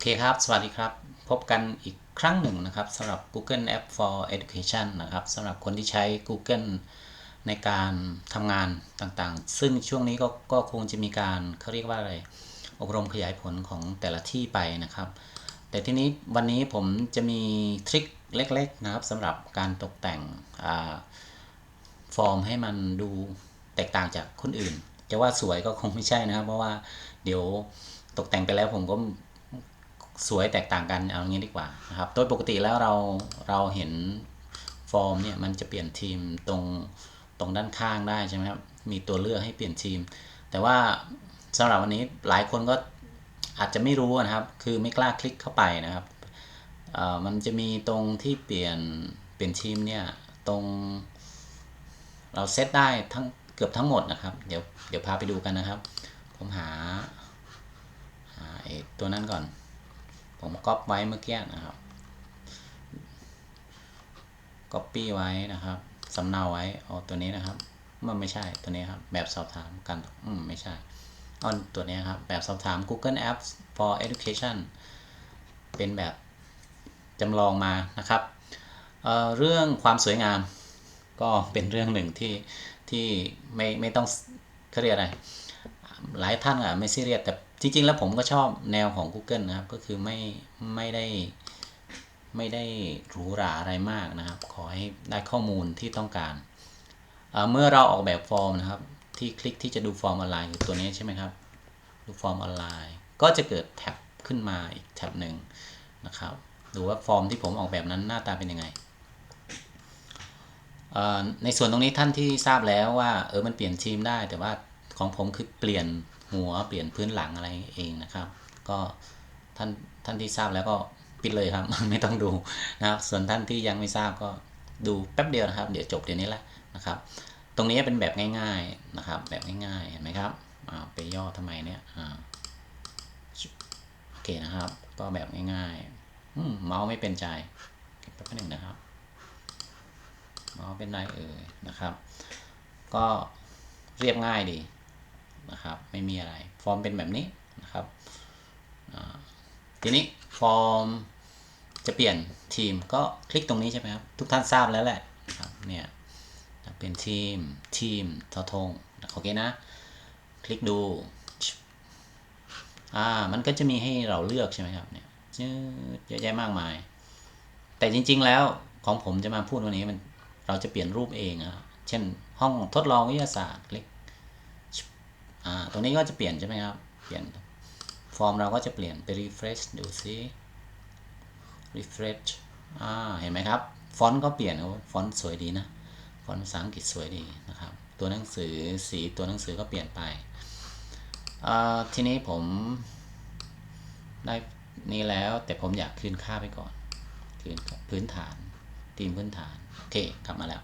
เคครับ สวัสดีครับ พบกันอีกครั้งหนึ่งนะครับสำหรับ Google App for Education นะครับสำหรับคนที่ใช้ Google ในการทำงานต่างๆ ซึ่งช่วงนี้ก็ก็คงจะมีการเขาเรียกว่าอะไร อบรมขยายผลของแต่ละที่ไปนะครับ แต่ทีนี้วันนี้ผมจะมีทริคเล็กๆนะครับสำหรับการตกแต่งอฟอร์มให้มันดูแตกต่างจากคนอื่น จะว่าสวยก็คงไม่ใช่นะครับ เพราะว่าเดี๋ยวตกแต่งไปแล้วผมก็ สวยแตกต่างกันเอางี้ดีกว่านะครับโดยปกติแล้วเราเราเห็นฟอร์มเนี่ยมันจะเปลี่ยนทีมตรงตรงด้านข้างได้ใช่ไหมครับมีตัวเลือกให้เปลี่ยนทีม แต่ว่าสำหรับวันนี้หลายคนก็อาจจะไม่รู้นะครับ คือไม่กล้าคลิกเข้าไปนะครับมันจะมีตรงที่เปลี่ยนเปลี่ยนทีมเนี่ยตรงเราเซตได้ทั้งเกือบทั้งหมดนะครับ เดี๋ยวเดี๋ยวพาไปดูกันนะครับ ผมหาหาตัวนั้นก่อน ผมก๊อปไว้เมื่อกี้นะครับก๊อปปี้ไว้นะครับสำเนาไว้เอาตัวนี้นะครับมันไม่ใช่ตัวนี้ครับ แบบสอบถามกันอืมไม่ใช่เอาตัวนี้ครับ แบบสอบถาม Google Apps for Education เป็นแบบจำลองมานะครับเเรื่องความสวยงามก็เป็นเรื่องหนึ่งที่ที่ไม่ไม่ต้องเขาเรียกอะไร หลายท่านอะไม่ซีเรียสแต่ จริง ๆ แล้วผมก็ชอบแนวของ Google นะครับ ก็คือไม่ไม่ได้ไม่ได้หรูหราอะไรมากนะครับ ขอให้ได้ข้อมูลที่ต้องการเเมื่อเราออกแบบฟอร์มนะครับ ที่คลิกที่จะดูฟอร์มออนไลน์คือตัวนี้ใช่ไหมครับ ดูฟอร์มออนไลน์ ก็จะเกิดแท็บขึ้นมาอีกแท็บหนึ่งนะครับ ดูว่าฟอร์มที่ผมออกแบบนั้นหน้าตาเป็นยังไงในส่วนตรงนี้ท่านที่ทราบแล้วว่าเออมันเปลี่ยนทีมได้ แต่ว่าของผมคือเปลี่ยน หัวเปลี่ยนพื้นหลังอะไรเองนะครับ ก็ท่านท่านที่ทราบแล้วก็ปิดเลยครับ ไม่ต้องดูนะครับส่วนท่านที่ยังไม่ทราบก็ดูแป๊บเดียวนะครับ เดี๋ยวจบเดี๋ยวนี้แหละนะครับ ตรงนี้เป็นแบบง่ายๆนะครับ แบบง่ายๆเห็นไหมครับอ่าไปย่อทำไมเนี่ยอโอเคนะครับ ก็แบบง่ายๆมเมาส์ไม่เป็นใจเก็บแป๊บหนึ่งนะครับเมาส์เป็นไรเอ่ยนะครับ ก็เรียบง่ายดี นะครับ ไม่มีอะไร ฟอร์มเป็นแบบนี้นะครับ ทีนี้ฟอร์มจะเปลี่ยนทีมก็คลิกตรงนี้ใช่ไหมครับ ทุกท่านทราบแล้วแหละนะครับเนี่ยเป็นทีมทีมทอทงโอเคนะ คลิกดูอ่ามันก็จะมีให้เราเลือกใช่ไหมครับเนี่ยจืดเยอะแยะมากมาย แต่จริง ๆ แล้วของผมจะมาพูดวันนี้มันเราจะเปลี่ยนรูปเองอะเช่นห้องทดลองวิทยาศาสตร์คลิก อ่าตรงนี้ก็จะเปลี่ยนใช่ไหมครับ เปลี่ยน ฟอร์มเราก็จะเปลี่ยนไป refresh ดูซิ refresh อ่าเห็นไหมครับ ฟอนต์ก็เปลี่ยนฟอนต์สวยดีนะ ฟอนต์ภาษาอังกฤษสวยดีนะครับ ตัวหนังสือสีตัวหนังสือก็เปลี่ยนไปอ่าทีนี้ผมได้นี่แล้วแต่ผมอยากคืนค่าไปก่อน คืนพื้นฐานทีมพื้นฐาน โอเค กลับมาแล้ว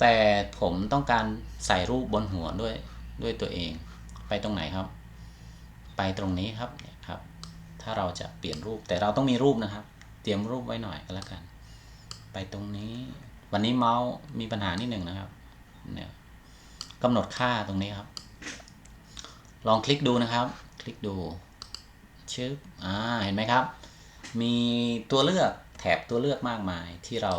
แต่ผมต้องการใส่รูปบนหัวด้วย ด้วยตัวเอง ไปตรงไหนครับ ไปตรงนี้ครับครับ ถ้าเราจะเปลี่ยนรูปแต่เราต้องมีรูปนะครับ เตรียมรูปไว้หน่อยก็แล้วกัน ไปตรงนี้ วันนี้เมาส์มีปัญหานิดหนึ่งนะครับเนี่ยกำหนดค่าตรงนี้ครับ ลองคลิกดูนะครับ คลิกดูชึบอ่าเห็นไหมครับ มีตัวเลือกแถบตัวเลือกมากมายที่เรา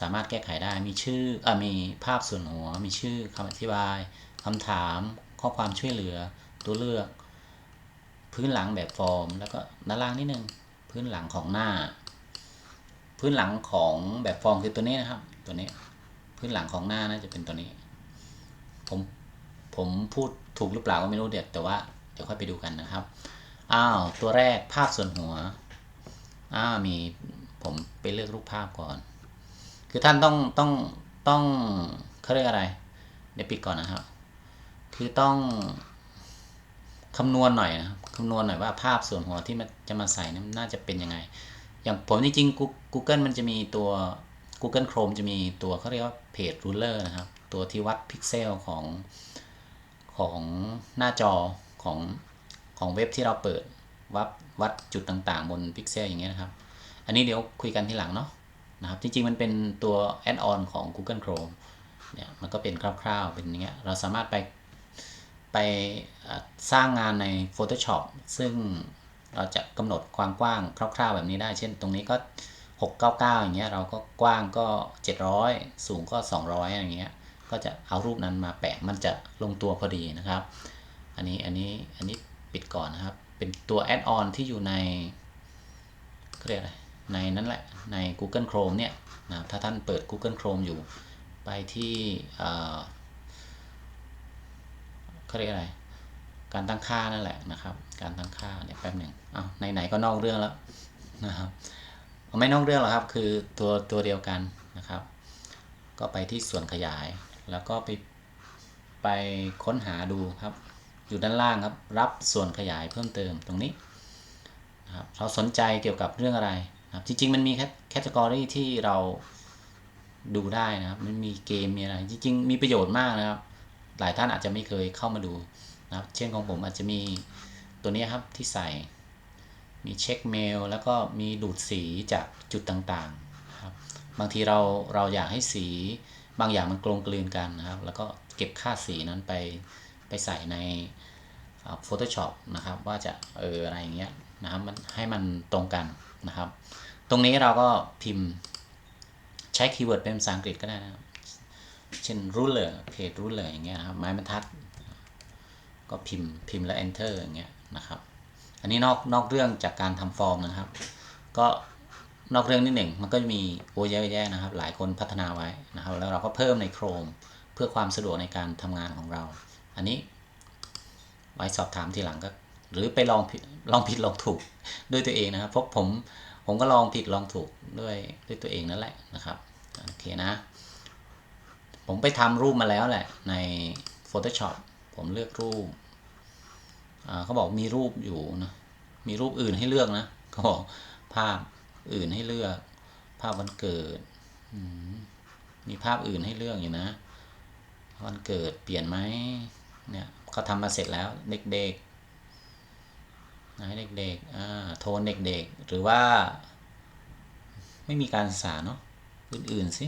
สามารถแก้ไขได้มีชื่อเออมีภาพส่วนหัว มีชื่อคำอธิบาย คำถาม ข้อความช่วยเหลือ ตัวเลือก พื้นหลังแบบฟอร์ม แล้วก็ด้านล่างนิดนึง พื้นหลังของหน้า พื้นหลังของแบบฟอร์มคือตัวนี้นะครับ ตัวนี้ พื้นหลังของหน้าน่าจะเป็นตัวนี้ ผม ผมพูดถูกหรือเปล่าก็ไม่รู้เดี๋ยวแต่ว่าเดี๋ยวค่อยไปดูกันนะครับ อ้าว ตัวแรกภาพส่วนหัวอ่ามีผมไปเลือกรูปภาพก่อน คือท่านต้องต้องต้องเขาเรียกอะไร เดี๋ยวปิดก่อนนะครับ คือต้องคำนวณหน่อยนะครับคำนวณหน่อยว่าภาพส่วนหัวที่มันจะมาใส่นั้นน่าจะเป็นยังไง อย่างผมจริงๆ Google มันจะมีตัว Google Chrome จะมีตัวเขาเรียกว่าเพจ ruler นะครับ ตัวที่วัดพิกเซลของของหน้าจอของของเว็บที่เราเปิดวัดวัดจุดต่างๆ บนพิกเซลอย่างเงี้ยนะครับ อันนี้เดี๋ยวคุยกันทีหลังเนาะนะครับ จริงๆ มันเป็นตัวแอดออนของ Google Chrome เนี่ยมันก็เป็นคร่าวๆ เป็นอย่างเงี้ย เราสามารถไป ไปสร้างงานใน Photoshop ซึ่งเราจะกำหนดความกว้างคร่าวๆแบบนี้ได้ เช่นตรงนี้ก็ 699 อย่างเงี้ยเราก็กว้างก็ 700 สูงก็ 200 อย่างเงี้ยก็จะเอารูปนั้นมาแปะมันจะลงตัวพอดีนะครับ อันนี้อันนี้อันนี้ปิดก่อนนะครับ เป็นตัวแอดออนที่อยู่ในเรียกอะไรในนั้นแหละใน Google Chrome เนี่ยนะถ้าท่านเปิด Google Chrome อยู่ไปที่ เขาเรียกอะไร การตั้งค่านั่นแหละนะครับ การตั้งค่าเนี่ยแป๊บหนึ่งอ้าวไหนๆก็นอกเรื่องแล้วนะครับไม่นอกเรื่องหรอกครับ คือตัวตัวเดียวกันนะครับ ก็ไปที่ส่วนขยาย แล้วก็ไปไปค้นหาดูครับ อยู่ด้านล่างครับ รับส่วนขยายเพิ่มเติมตรงนี้นะครับเราสนใจเกี่ยวกับเรื่องอะไรนะครับจริงๆ มันมีแคตตากรีที่เราดูได้นะครับ มันมีเกมมีอะไร จริงๆ มีประโยชน์มากนะครับ หลายท่านอาจจะไม่เคยเข้ามาดูนะครับ เช่นของผมอาจจะมีตัวนี้ครับที่ใส่มีเช็คเมล แล้วก็มีดูดสีจากจุดต่างๆครับบางทีเราเราอยากให้สีบางอย่างมันกลมกลืนกันนะครับ แล้วก็เก็บค่าสีนั้นไปไปใส่ใน Photoshop นะครับ ว่าจะเอออะไรอย่างเงี้ยนะครับมันให้มันตรงกันนะครับ ตรงนี้เราก็พิมพ์ใช้คีย์เวิร์ดเป็นภาษาอังกฤษก็ได้นะครับ เช่น ruler เพจ ruler อย่างเงี้ยครับไม้บรรทัด ก็พิมพ์พิมพ์แล้ว enter อย่างเงี้ยนะครับ อันนี้นอกนอกเรื่องจากการทำฟอร์มนะครับ ก็นอกเรื่องนิดหนึ่งมันก็จะมีโอ้เยอะแยะนะครับ หลายคนพัฒนาไว้นะครับ แล้วเราก็เพิ่มใน Chrome เพื่อความสะดวกในการทำงานของเรา อันนี้ไว้สอบถามทีหลังก็ หรือไปลองลองผิดลองถูกด้วยตัวเองนะครับเพราะผมผมก็ลองผิดลองถูกด้วยด้วยตัวเองนั่นแหละนะครับโอเคนะ ผมไปทำรูปมาแล้วแหละใน Photoshop ผมเลือกรูปเขาบอกมีรูปอยู่นะมีรูปอื่นให้เลือกนะเขาบอกภาพอื่นให้เลือก ภาพวันเกิดมีภาพอื่นให้เลือกอยู่นะวันเกิดเปลี่ยนไหมเนี่ยเขาทำมาเสร็จแล้วเด็กๆให้เด็กๆโทนเด็กๆหรือว่า ไม่มีการศึกษาเนาะอื่นๆสิ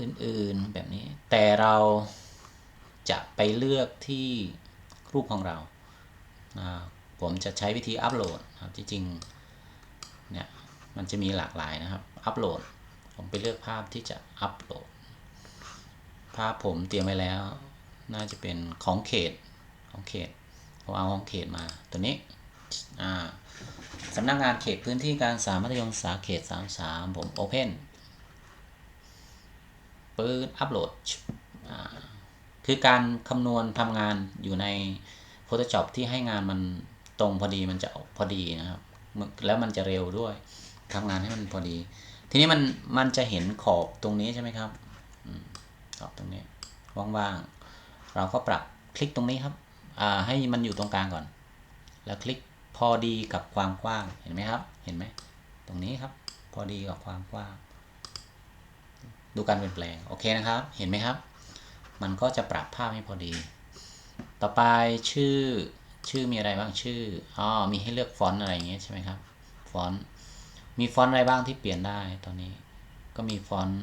อื่นๆแบบนี้ แต่เราจะไปเลือกที่รูปของเรา ผมจะใช้วิธีอัปโหลดครับ จริงๆ เนี่ย มันจะมีหลากหลายนะครับ อัปโหลด ผมไปเลือกภาพที่จะอัปโหลด ภาพผมเตรียมไว้แล้ว น่าจะเป็นของเขต ของเขตผมเอาของเขตมาตัวนี้ สำนักงานเขตพื้นที่การศึกษามัธยมศึกษาเขต 33 ผม Open ปืดอัปโหลดคือการคำนวณทำงานอยู่ใน Photoshop ที่ให้งานมันตรงพอดีมันจะพอดีนะครับ แล้วมันจะเร็วด้วยทำงานให้มันพอดี ทีนี้มันมันจะเห็นขอบตรงนี้ใช่ไหมครับขอบตรงนี้ว่างๆ เราก็ปรับคลิกตรงนี้ครับให้มันอยู่ตรงกลางก่อน แล้วคลิกพอดีกับความกว้างเห็นไหมครับ เห็นไหมตรงนี้ครับ พอดีกับความกว้าง ดูการเปลี่ยนแปลงโอเคนะครับ เห็นไหมครับ มันก็จะปรับภาพให้พอดี ต่อไปชื่อชื่อมีอะไรบ้างชื่ออ๋อมีให้เลือกฟอนต์อะไรอย่างเงี้ยใช่ไหมครับฟอนต์มีฟอนต์อะไรบ้างที่เปลี่ยนได้ตอนนี้ ก็มีฟอนต์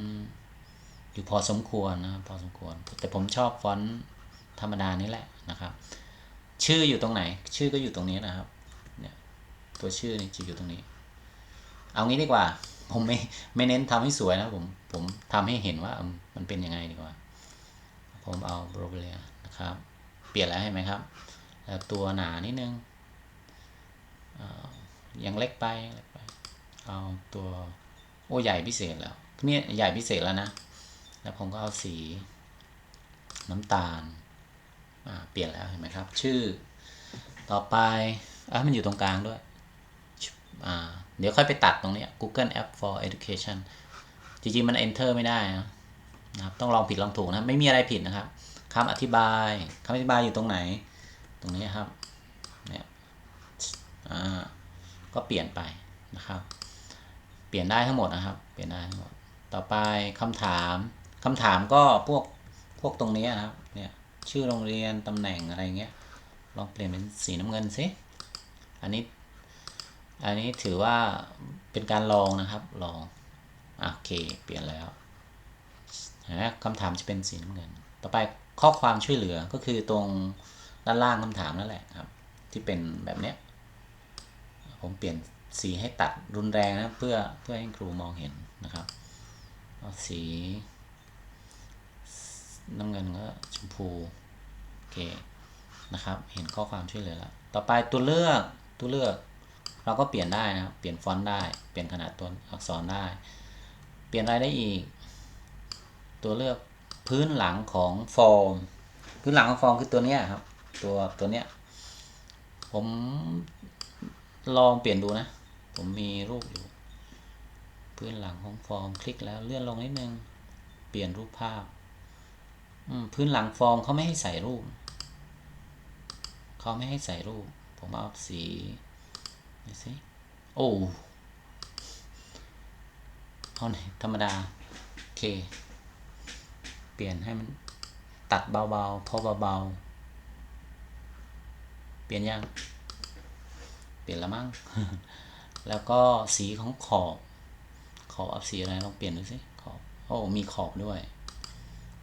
อยู่พอสมควรนะพอสมควร แต่ผมชอบฟอนต์ธรรมดานี่แหละนะครับ ชื่ออยู่ตรงไหน ชื่อก็อยู่ตรงนี้นะครับเนี่ยตัวชื่อนี่จะอยู่ตรงนี้ เอางี้ดีกว่า ผมไม่ไม่เน้นทำให้สวยนะผมผมทำให้เห็นว่ามันเป็นยังไงดีกว่า ผมเอาโบรเลียนะครับ เปลี่ยนแล้วเห็นไหมครับแล้วตัวหนานิดนึงยังเล็กไป เอาตัวโอ้ใหญ่พิเศษแล้วนี่ใหญ่พิเศษแล้วนะ แล้วผมก็เอาสีน้ำตาลเปลี่ยนแล้วเห็นไหมครับ ชื่อต่อไปอะมันอยู่ตรงกลางด้วยอ่า เดี๋ยวค่อยไปตัดตรงนี้ Google App for Education จริงๆ มัน enter ไม่ได้นะครับ ต้องลองผิดลองถูกนะ ไม่มีอะไรผิดนะครับคำอธิบายคำอธิบายอยู่ตรงไหน ตรงนี้ครับ เนี่ย อ่า ก็เปลี่ยนไปนะครับ เปลี่ยนได้ทั้งหมดนะครับ เปลี่ยนได้ทั้งหมด ต่อไปคำถามคำถามก็พวก พวกตรงนี้นะครับ เนี่ย ชื่อโรงเรียนตำแหน่งอะไรเงี้ย ลองเปลี่ยนเป็นสีน้ำเงินสิ อันนี้ อันนี้ถือว่าเป็นการลองนะครับลองโอเค เปลี่ยนแล้วนะคำถามจะเป็นสีน้ำเงิน ต่อไปข้อความช่วยเหลือก็คือตรงด้านล่างคำถามนั่นแหละครับ ที่เป็นแบบเนี้ยผมเปลี่ยนสีให้ตัดรุนแรงนะเพื่อเพื่อให้ครูมองเห็นนะครับเอาสีน้ำเงินก็ชมพูโอเคนะครับ เห็นข้อความช่วยเหลือแล้วต่อไปตัวเลือกตัวเลือก เราก็เปลี่ยนได้นะครับ เปลี่ยนฟอนต์ได้ เปลี่ยนขนาดตัวอักษรได้ เปลี่ยนอะไรได้อีก ตัวเลือกพื้นหลังของฟอร์ม พื้นหลังของฟอร์มคือตัวนี้ครับ ตัวตัวเนี้ย ผมลองเปลี่ยนดูนะ ผมมีรูปอยู่ พื้นหลังของฟอร์มคลิกแล้วเลื่อนลงนิดนึง เปลี่ยนรูปภาพอพื้นหลังฟอร์มเขาไม่ให้ใส่รูป เขาไม่ให้ใส่รูป ผมเอาสี นี่สิโอ้เอาไหนธรรมดา โอเค เปลี่ยนให้มันตัดเบาๆพอเบาๆ เปลี่ยนยัง เปลี่ยนแล้วมั้ง แล้วก็สีของขอบ ขอบเอาสีอะไรลองเปลี่ยนดูสิขอบ โอ้ มีขอบด้วย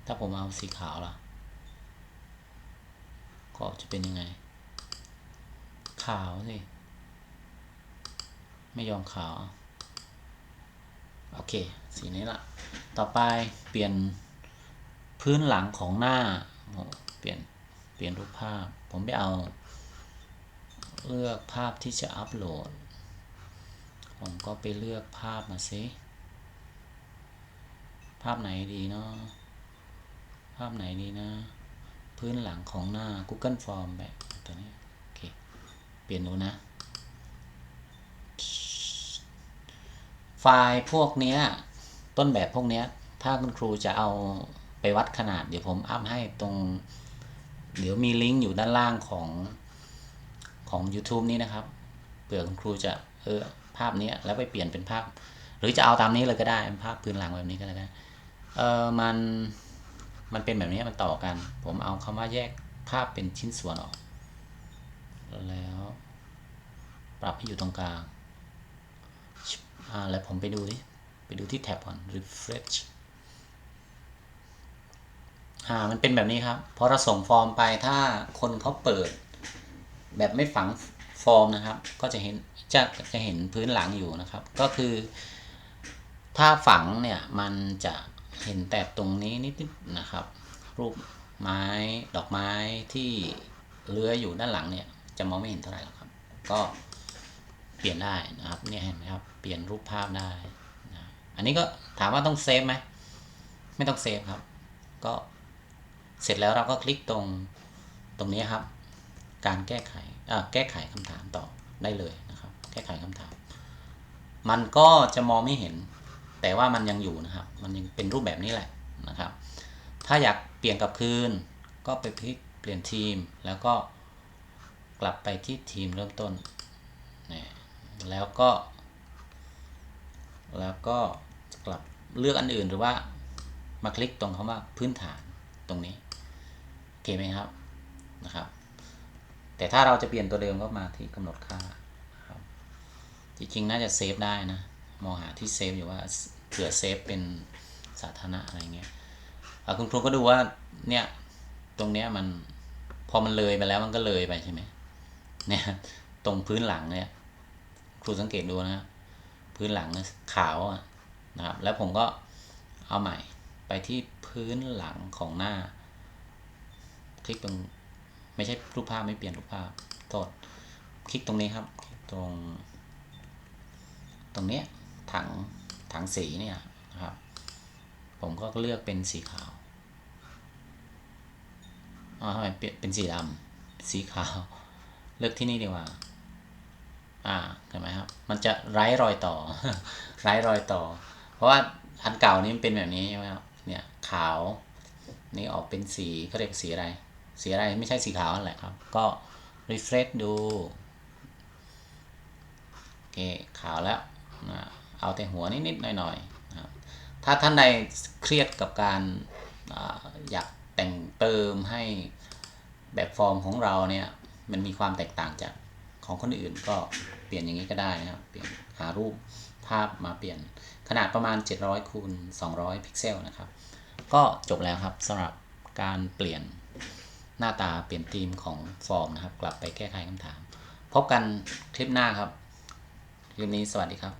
ถ้าผมเอาสีขาวล่ะ ขอบจะเป็นยังไง ขาวสิ ไม่ยอมขาว โอเค สีนี้ละ ต่อไปเปลี่ยนพื้นหลังของหน้าโอ้เปลี่ยน เปลี่ยนรูปภาพ ผมไปเอา เลือกภาพที่จะอัปโหลด ผมก็ไปเลือกภาพมาสิภาพไหนดีเนาะ ภาพไหนดีนะ พื้นหลังของหน้า Google Form แบบตัวนี้ โอเค เปลี่ยนดูนะ ไฟล์พวกเนี้ย ต้นแบบพวกเนี้ย ถ้าคุณครูจะเอาไปวัดขนาด เดี๋ยวผมอัพให้ตรง เดี๋ยวมีลิงก์อยู่ด้านล่างของของ YouTube นี้นะครับเผื่อคุณครูจะเออภาพนี้แล้วไปเปลี่ยนเป็นภาพ หรือจะเอาตามนี้เลยก็ได้เป็นภาพพื้นหลังแบบนี้ก็ได้เออมันมันเป็นแบบนี้มันต่อกัน ผมเอาคำว่าแยกภาพเป็นชิ้นส่วนออก แล้ว ปรับให้อยู่ตรงกลาง อ่าแล้วผมไปดูดิ ไปดูที่แท็บก่อน refresh อ่ามันเป็นแบบนี้ครับ พอเราส่งฟอร์มไปถ้าคนเขาเปิด แบบไม่ฝังฟอร์มนะครับ ก็จะเห็นจะจะเห็นพื้นหลังอยู่นะครับ ก็คือ ถ้าฝังเนี่ยมันจะเห็นแต่ตรงนี้นิดๆนะครับ รูปไม้ดอกไม้ที่เลื้อยอยู่ด้านหลังเนี่ย จะมองไม่เห็นเท่าไหร่หรอกครับ ก็ ปลี่ยนได้นะครับเนี่ยเห็นไหมครับเปลี่ยนรูปภาพได้นะอันนี้ก็ถามว่าต้องเซฟไหมไม่ต้องเซฟครับ ก็เสร็จแล้วเราก็คลิกตรงตรงนี้ครับ การแก้ไขอ่าแก้ไขคำถามต่อได้เลยนะครับ แก้ไขคำถาม มันก็จะมองไม่เห็น แต่ว่ามันยังอยู่นะครับ มันยังเป็นรูปแบบนี้แหละนะครับ ถ้าอยากเปลี่ยนกลับคืน ก็ไปคลิกเปลี่ยนทีมแล้วก็กลับไปที่ทีมเริ่มต้นนี่ แล้วก็ แล้วก็กลับเลือกอันอื่นหรือว่ามาคลิกตรงคำว่าพื้นฐานตรงนี้โอเคไหมครับนะครับ แต่ถ้าเราจะเปลี่ยนตัวเดิมก็มาที่กำหนดค่าครับจริงๆน่าจะเซฟได้นะมองหาที่เซฟอยู่ว่าเผื่อเซฟเป็นสาธารณะอะไรเงี้ยคุณครูก็ดูว่าเนี่ยตรงเนี้ยมันพอมันเลยไปแล้วมันก็เลยไปใช่ไหมเนี่ยตรงพื้นหลังเนี่ย ครูสังเกตดูนะพื้นหลังขาวนะครับ แล้วผมก็เอาใหม่ไปที่พื้นหลังของหน้า คลิกตรงไม่ใช่รูปภาพไม่เปลี่ยนรูปภาพโทษคลิกตรงนี้ครับ ตรง ตรงเนี้ยถังถังสีเนี่ยนะครับ ผมก็เลือกเป็นสีขาวอ๋อทำไมเปลี่ยนเป็นสีดำสีขาว เลือกที่นี่ดีกว่า อ่าเห็นไหมครับ มันจะไร้รอยต่อ ไร้รอยต่อ เพราะว่าอันเก่านี้มันเป็นแบบนี้ใช่ไหมครับ เนี่ยขาว นี่ออกเป็นสีเขาเรียกสีอะไร สีอะไรไม่ใช่สีขาวนั่นแหละครับ ก็ refresh ดู โอเคขาวแล้วนะเอาแต่หัวนิดๆหน่อยๆนะครับ ถ้าท่านใดเครียดกับการออยากแต่งเติมให้แบบฟอร์มของเราเนี่ย มันมีความแตกต่างจาก ของคนอื่นก็เปลี่ยนอย่างนี้ก็ได้นะครับ เปลี่ยนหารูปภาพมาเปลี่ยนขนาดประมาณ 700คูณ200 พิกเซลนะครับ ก็จบแล้วครับสำหรับการเปลี่ยนหน้าตาเปลี่ยนธีมของฟอร์มนะครับ กลับไปแก้ไขคำถาม พบกันคลิปหน้าครับคลิปนี้สวัสดีครับ